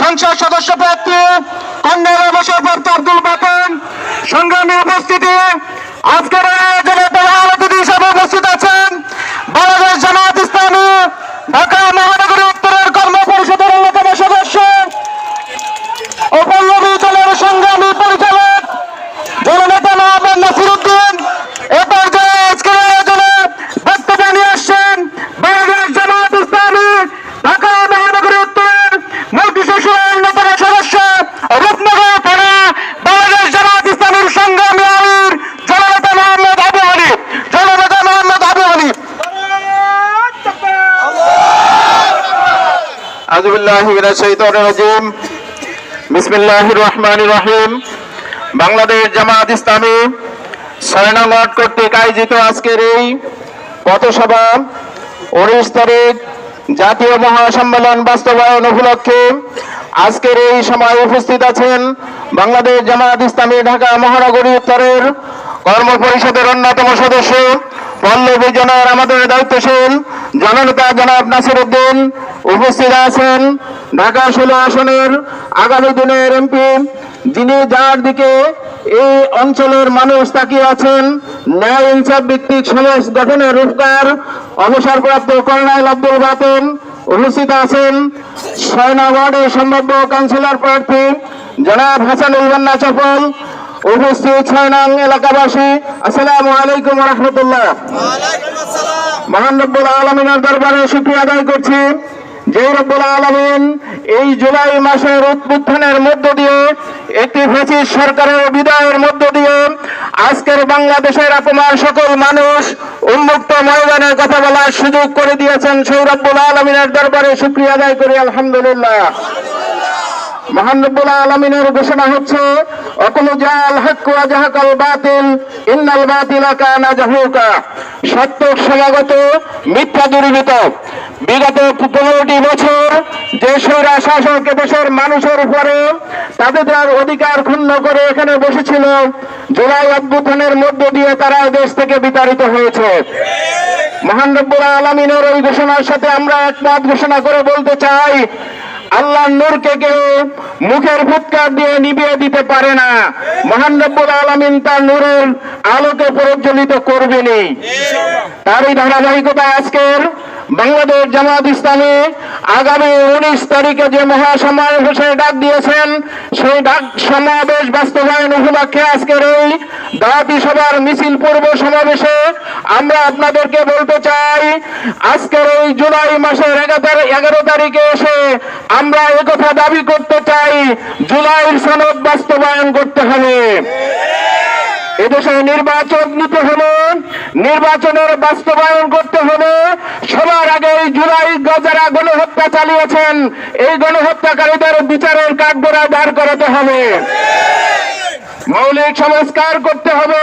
সংসদ সদস্য প্রার্থী কন্যার অবসর প্রাপ্ত আব্দুল বাতন সংগ্রামী উপস্থিতি, আজকের আয়োজনে প্রধান হিসাবে উপস্থিত আছেন। বাংলাদেশ জামাত ইসলামী ঢাকা মহানগরী উত্তরের কর্ম পরিষদের অন্যতম সদস্য ও পল্লবী দলের সংগ্রামী পরিচালক জননেতা মোহাম্মদ নাসির উদ্দিন এ পর্যায়ে আজকের আয়োজনে বক্তব্য নিয়ে আসছেন বাংলাদেশ জামাত ইসলামী ঢাকা মহানগরী উত্তর মন্ত্রী শ্বশুরের অন্যতম সদস্য রূপনগর থানা বাংলাদেশ জামাত ইসলামীর সংগ্রামী আমির জননেতা মোহাম্মদ আবু হানিফ জননেতা মোহাম্মদ আবু হানিফ আজুবিল্লাহ রাজিম। বিসমিল্লাহ রহমান রহিম। বাংলাদেশ জামাত ইসলামী ওয়ার্ড কর্তৃক আয়োজিত আজকের এই পথসভা উনিশ তারিখ জাতীয় মহাসম্মেলন বাস্তবায়ন উপলক্ষে আজকের এই সময় উপস্থিত আছেন বাংলাদেশ জামাত ইসলামী ঢাকা মহানগরী উত্তরের কর্ম পরিষদের অন্যতম সদস্য পল্লবী জনার আমাদের দায়িত্বশীল জননেতা জনাব নাসির উদ্দিন উপস্থিত আছেন। ঢাকা ষোলো আসনের আগামী দিনের এমপি, যিনি যার দিকে এই অঞ্চলের মানুষ তাকিয়ে আছেন, ন্যায় ইনসাফ ভিত্তিক সমাজ গঠনের রূপকার অবসরপ্রাপ্ত কর্নাইল আব্দুল বাতন উপস্থিত আছেন। ছয় নং ওয়ার্ডের সম্ভাব্য কাউন্সিলর প্রার্থী জনাব হাসানুল বান্না চপল দরবারে শুক্রিয়া আদায় করছি। এই জুলাই মাসের মধ্য দিয়ে, একটি সরকারের বিদায়ের মধ্য দিয়ে আজকের বাংলাদেশের অপমান সকল মানুষ উন্মুক্ত ময়দানে কথা বলার সুযোগ করে দিয়েছেন সেই রব্বুল আলমিনের দরবারে শুক্রিয়া আদায় করি, আলহামদুলিল্লাহ। মহান রব্বুল আলমিনের ঘোষণা হচ্ছে সত্য মিথ্যা বিগত পনেরোটি দেশের মানুষের উপরে তাদের অধিকার ক্ষুণ্ণ করে এখানে বসেছিল, জুলাই অভ্যুত্থানের মধ্য দিয়ে তারা দেশ থেকে বিতাড়িত হয়েছে। মহান আলমিনের ওই ঘোষণার সাথে আমরা একমত, ঘোষণা করে বলতে চাই আল্লাহ নূরকে কেউ মুখের ফুৎকার দিয়ে নিভিয়ে দিতে পারে না। মহান রব্বুল আলমিন তার নূরের আলোকে প্রজ্বলিত করবেনি তারই ধারাবাহিকতা আজকের বাংলাদেশ জামাত ইসলামী আগামী উনিশ তারিখে যে মহাসমাবেশের ডাক দিয়েছেন, সেই ডাক সমাবেশ বাস্তবায়ন উপলক্ষে আজকের এই দাওয়াতি সভার মিছিল পূর্ব সমাবেশে আমরা আপনাদেরকে বলতে চাই, আজকের এই জুলাই মাসের এগারো এগারো তারিখে এসে আমরা একথা দাবি করতে চাই, জুলাইয়ের সনদ বাস্তবায়ন করতে হবে। এদেশে নির্বাচন নিতে হলে নির্বাচনের বাস্তবায়ন করতে হলে সবার আগে জুলাই যারা গণহত্যা চালিয়েছেন। এই গণহত্যাকারীদের বিচারের কাঠগড়ায় দাঁড় করাতে হবে। মৌলিক সংস্কার করতে হবে।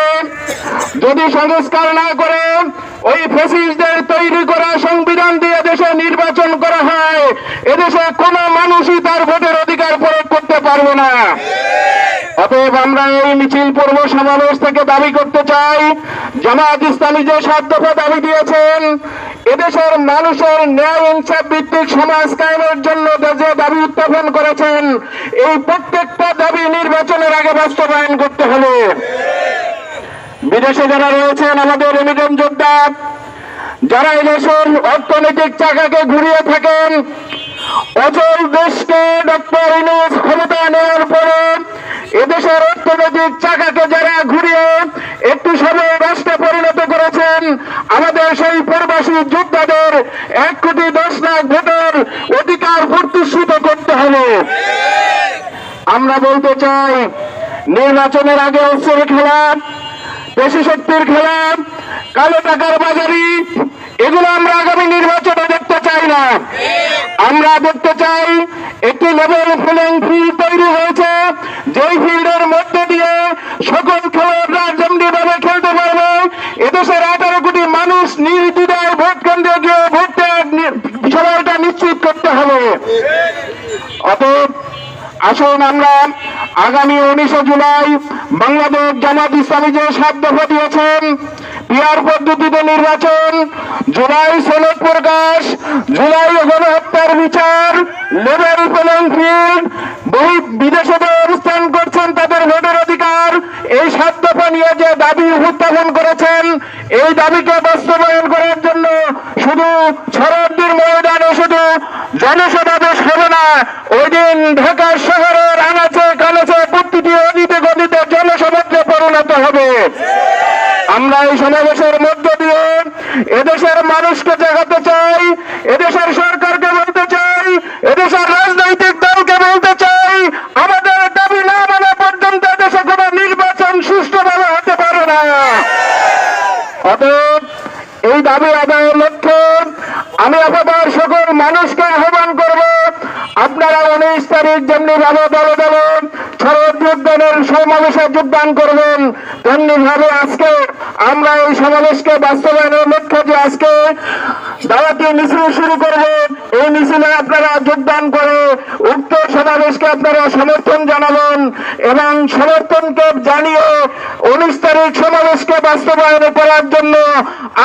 যদি সংস্কার না করে ওই ফেসিসদের তৈরি করা সংবিধান দিয়ে দেশে নির্বাচন করা হয়, এদেশে কোনো মানুষই তার ভোটের অধিকার প্রয়োগ করতে পারবে না। আমরা এই মিছিল পূর্ব সমাবেশ থেকে দাবি করতে চাই। জামাত ইসলামী যে সাত দফা দাবি দিয়েছেন, এদেশের মানুষের ন্যায় ইনসাফ ভিত্তিক সমাজ কায়েমের জন্য যে দাবি উত্থাপন করেছেন, এই প্রত্যেকটা দাবি নির্বাচনের আগে বাস্তবায়ন করতে হবে বিদেশে যারা রয়েছেন, আমাদের রেমিডেন্ট যোদ্ধা, যারা এদেশের অর্থনৈতিক চাকাকে ঘুরিয়ে থাকেন, অচল দেশকে ডক্টর ইনুস ক্ষমতা নেওয়ার পরে এদেশের অর্থনৈতিক চাকাকে যারা ঘুরিয়ে একটু সময় রাষ্ট্রে পরিণত করেছেন, আমাদের সেই প্রবাসী যোদ্ধাদের এক কোটি দশ লাখ ভোটের অধিকার প্রতিষ্ঠিত করতে হবে। আমরা বলতে চাই, নির্বাচনের আগে অস্ত্রের খেলা পেশি শক্তির খেলা, কালো টাকার বাজারি, এগুলো আমরা আগামী নির্বাচনে দেখতে চাই না। আমরা দেখতে চাই, একটি লেভেল প্লেইং ফিল্ড যেই ফিল্ডের মধ্যে দিয়ে সকল খেলোয়াড়রা যেমনি ভাবে খেলতে পারবে। এদেশের আঠারো কোটি মানুষ নির্দ্বিধায় ভোট কেন্দ্রে গিয়ে ভোটটা বিষয়টা নিশ্চিত করতে হবে। অতএব আসুন আমরা আগামী উনিশে জুলাই বাংলাদেশ জামাত ইসলামী যে সাত দফা দিয়েছেন, পিয়ার পদ্ধতিতে নির্বাচন, জুলাই সনদ প্রকাশ, জুলাই গণহত্যার বিচার, লেবার প্লেইং ফিল্ড, বহু বিদেশে যে অবস্থান করছেন তাদের ভোটের অধিকার এই সাত দফা নিয়ে যে দাবি উত্থাপন করেছেন এই দাবিকে বাস্তবায়ন করার জন্য শুধু শরদ্দির ময়দানে শুধু জনসমাবেশ হবে না। ওই দিন ঢাকা শহরের আনাচে কানাচে প্রতিটি অদিতে গদিতে জনসমাজে পরিণত হবে। আমরা এই সমাবেশের মধ্য দিয়ে এদেশের মানুষকে জাগাতে চাই, এদেশের সরকারকে বলতে চাই, এদেশের রাজনৈতিক দলকে বলতে চাই। আমাদের দাবি না মানা পর্যন্ত এদেশে কোনো নির্বাচন সুষ্ঠুভাবে হতে পারে না। অতএব এই দাবি আদায়ের লক্ষ্যে আমি আপনাদের সকল মানুষকে আহ্বান করব, আপনারা উনিশ তারিখ যেমনি ভাবে দলে দলে শরৎ যোগদানের সমাবেশে যোগদান করবেন তেমনি ভাবে আজকে আমরা এই সমাবেশকে বাস্তবায়নের লক্ষ্যে যে আজকে দাওয়াতি মিছিল শুরু করব। এই মিছিলে আপনারা যোগদান করে উক্ত সমাবেশকে আপনারা সমর্থন জানাবেন এবং সমর্থনকে জানিয়ে উনিশ তারিখ সমাবেশকে বাস্তবায়ন করার জন্য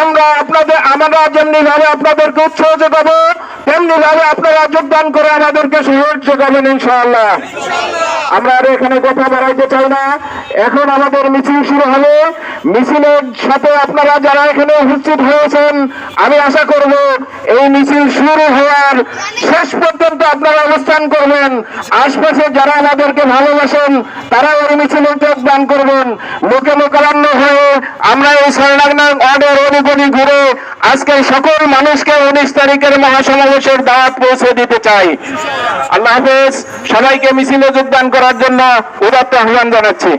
আমরা আপনাদের, আমরা যেমনি ভাবে আপনাদেরকে উৎসাহ যোগাবো তেমনি ভাবে আপনারা যোগদান করে আমাদেরকে সহযোগ যোগাবেন ইনশাআল্লাহ। আমরা আর এখানে কথা বাড়াইতে চাই না। এখন আমাদের মিছিল শুরু হবে মিছিলের সাথে আপনারা যারা এখানে উপস্থিত হয়েছেন, আমি আশা করব এই মিছিল শুরু হওয়ার শেষ পর্যন্ত আপনারা অবস্থান করবেন। আশপাশে যারা আমাদেরকে ভালোবাসেন, তারা এই মিছিলে যোগদান করবেন। লোকে লোকারণ্য হয়ে আমরা এই সরনাগনাং অর্ডার অনুগণি ঘুরে আজকে সকল মানুষকে উনিশ তারিখের মহাসমাবেশের দাওয়াত পৌঁছে দিতে চাই। আল্লাহ হাফেজ, সবাইকে মিছিলে যোগদান করার জন্য উদাত্ত আহ্বান জানাচ্ছি।